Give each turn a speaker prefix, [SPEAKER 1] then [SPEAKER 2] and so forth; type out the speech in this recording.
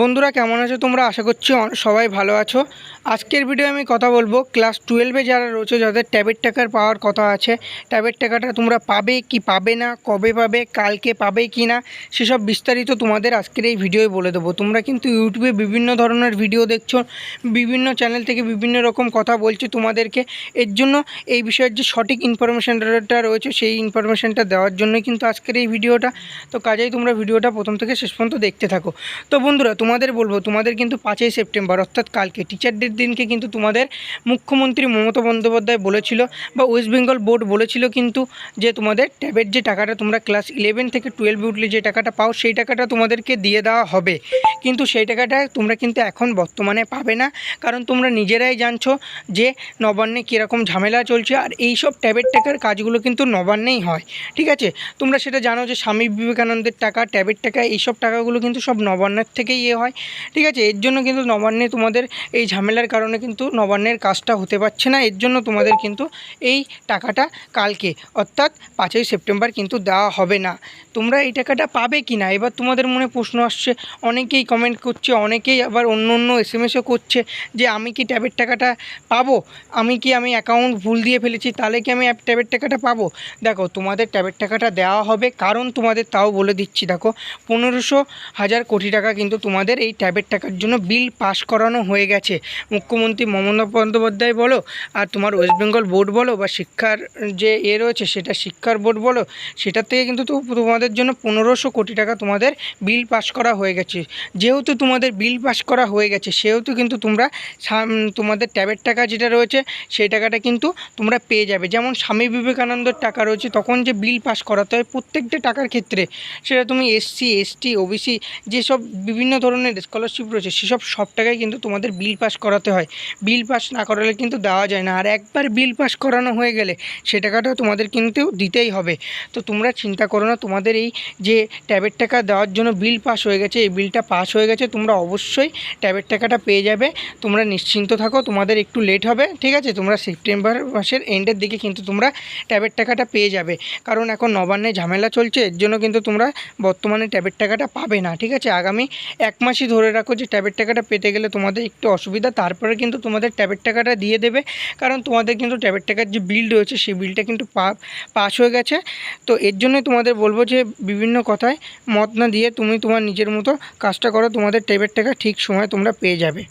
[SPEAKER 1] বন্ধুরা কেমন আছো তোমরা? আশা করছি সবাই ভালো আছো। আজকের ভিডিও আমি কথা বলব ক্লাস টুয়েলভে যারা রয়েছে, যাদের ট্যাবের টাকার পাওয়ার কথা আছে ট্যাবের টাকাটা তোমরা পাবে কি পাবে না, কবে পাবে, কালকে পাবে কি না, সেসব বিস্তারিত তোমাদের আজকের এই ভিডিওয় বলে দেবো। তোমরা কিন্তু ইউটিউবে বিভিন্ন ধরনের ভিডিও দেখছ, বিভিন্ন চ্যানেল থেকে বিভিন্ন রকম কথা বলছে তোমাদেরকে। এর জন্য এই বিষয়ের যে সঠিক ইনফরমেশানটা রয়েছে, সেই ইনফরমেশানটা দেওয়ার জন্যই কিন্তু আজকের এই ভিডিওটা তো কাজেই তোমরা ভিডিওটা প্রথম থেকে শেষ পর্যন্ত দেখতে থাকো। তো বন্ধুরা তোমাদের বলব, তোমাদের কিন্তু পাঁচই সেপ্টেম্বর, অর্থাৎ কালকে টিচার ডের দিনকে কিন্তু তোমাদের মুখ্যমন্ত্রী মমতা বন্দ্যোপাধ্যায় বলেছিল বা ওয়েস্ট বেঙ্গল বোর্ড বলেছিল কিন্তু যে তোমাদের ট্যাবের যে টাকাটা তোমরা ক্লাস ইলেভেন থেকে টুয়েলভে উঠলে যে টাকাটা পাও, সেই টাকাটা তোমাদেরকে দিয়ে দেওয়া হবে। কিন্তু সেই টাকাটা তোমরা কিন্তু এখন বর্তমানে পাবে না, কারণ তোমরা নিজেরাই জানছো যে নবান্নে কীরকম ঝামেলা চলছে আর এই সব ট্যাবের টাকার কাজগুলো কিন্তু নবান্নেই হয়, ঠিক আছে? তোমরা সেটা জানো যে স্বামী বিবেকানন্দের টাকা ট্যাবের টাকা, এইসব টাকাগুলো কিন্তু সব নবান্নের থেকেই ইয়ে হয়। ঠিক আছে, এর জন্য কিন্তু নবান্নে তোমাদের এই ঝামেলার কারণে কিন্তু নবান্নের কাজটা হতে পারছে না। এর জন্য তোমাদের কিন্তু এই টাকাটা কালকে, অর্থাৎ পাঁচই সেপ্টেম্বর কিন্তু দেওয়া হবে না। তোমরা এই টাকাটা পাবে কি না? এবার তোমাদের মনে প্রশ্ন আসছে, অনেকেই কমেন্ট করছে, অনেকেই আবার অন্য অন্য এস এম এসও করছে যে, আমি কি ট্যাবের টাকাটা পাবো? আমি কি আমি অ্যাকাউন্ট ভুল দিয়ে ফেলেছি? তাহলে কি আমি ট্যাবের টাকাটা পাবো? দেখো, তোমাদের ট্যাবের টাকাটা দেওয়া হবে। কারণ তোমাদের তাও বলে দিচ্ছি, দেখো, পনেরোশো হাজার কোটি টাকা কিন্তু তোমাদের এই ট্যাবের টাকার জন্য বিল পাস করানো হয়ে গেছে। মুখ্যমন্ত্রী মমতা বন্দ্যোপাধ্যায় বলো, আর তোমার ওয়েস্ট বেঙ্গল বোর্ড বলো, বা শিক্ষার যে এ রয়েছে সেটা শিক্ষার বোর্ড বলো, সেটার থেকে কিন্তু তোমাদের জন্য পনেরোশো কোটি টাকা তোমাদের বিল পাস করা হয়ে গেছে। যেহেতু তোমাদের বিল পাস করা হয়ে গেছে, সেহেতু কিন্তু তোমরা তোমাদের ট্যাবের টাকা যেটা রয়েছে, সেই টাকাটা কিন্তু তোমরা পেয়ে যাবে। যেমন স্বামী বিবেকানন্দর টাকা রয়েছে, তখন যে বিল পাস করাতে হয় প্রত্যেকটা টাকার ক্ষেত্রে, সেটা তুমি এসসি এসটি ওবিসি যেসব বিভিন্ন ধরনের স্কলারশিপ রয়েছে, সেসব সব টাকায় কিন্তু তোমাদের বিল পাস করাতে হয়। বিল পাস না করালে কিন্তু দেওয়া যায় না। আর একবার বিল পাস করানো হয়ে গেলে সে টাকাটা তোমাদের কিন্তু দিতেই হবে। তো তোমরা চিন্তা করো না, তোমাদের এই যে ট্যাবের টাকা দেওয়ার জন্য বিল পাস হয়ে গেছে, এই বিলটা পাস হয়ে গেছে, তোমরা অবশ্যই ট্যাবের টাকাটা পেয়ে যাবে। তোমরা নিশ্চিন্ত থাকো, তোমাদের একটু লেট হবে, ঠিক আছে? তোমরা সেপ্টেম্বর মাসের এন্ডের দিকে কিন্তু তোমরা ট্যাবের টাকাটা পেয়ে যাবে। কারণ এখন নবান্নে ঝামেলা চলছে, এর জন্য কিন্তু তোমরা বর্তমানে ট্যাবের টাকাটা পাবে না, ঠিক আছে? আগামী এক মাসই ধরে রাখো যে ট্যাবের টাকাটা পেতে গেলে তোমাদের একটু অসুবিধা, তারপরে কিন্তু তোমাদের ট্যাবের টাকাটা দিয়ে দেবে। কারণ তোমাদের কিন্তু ট্যাবের টাকার যে বিল রয়েছে, সেই বিলটা কিন্তু পাস হয়ে গেছে। তো এর জন্যই তোমাদের বলব যে বিভিন্ন কথায় মত না দিয়ে তুমি তোমার নিজের মতো কাজটা করো, তোমাদের ট্যাবের টাকা ঠিক সময় তোমরা পেয়ে যাবে।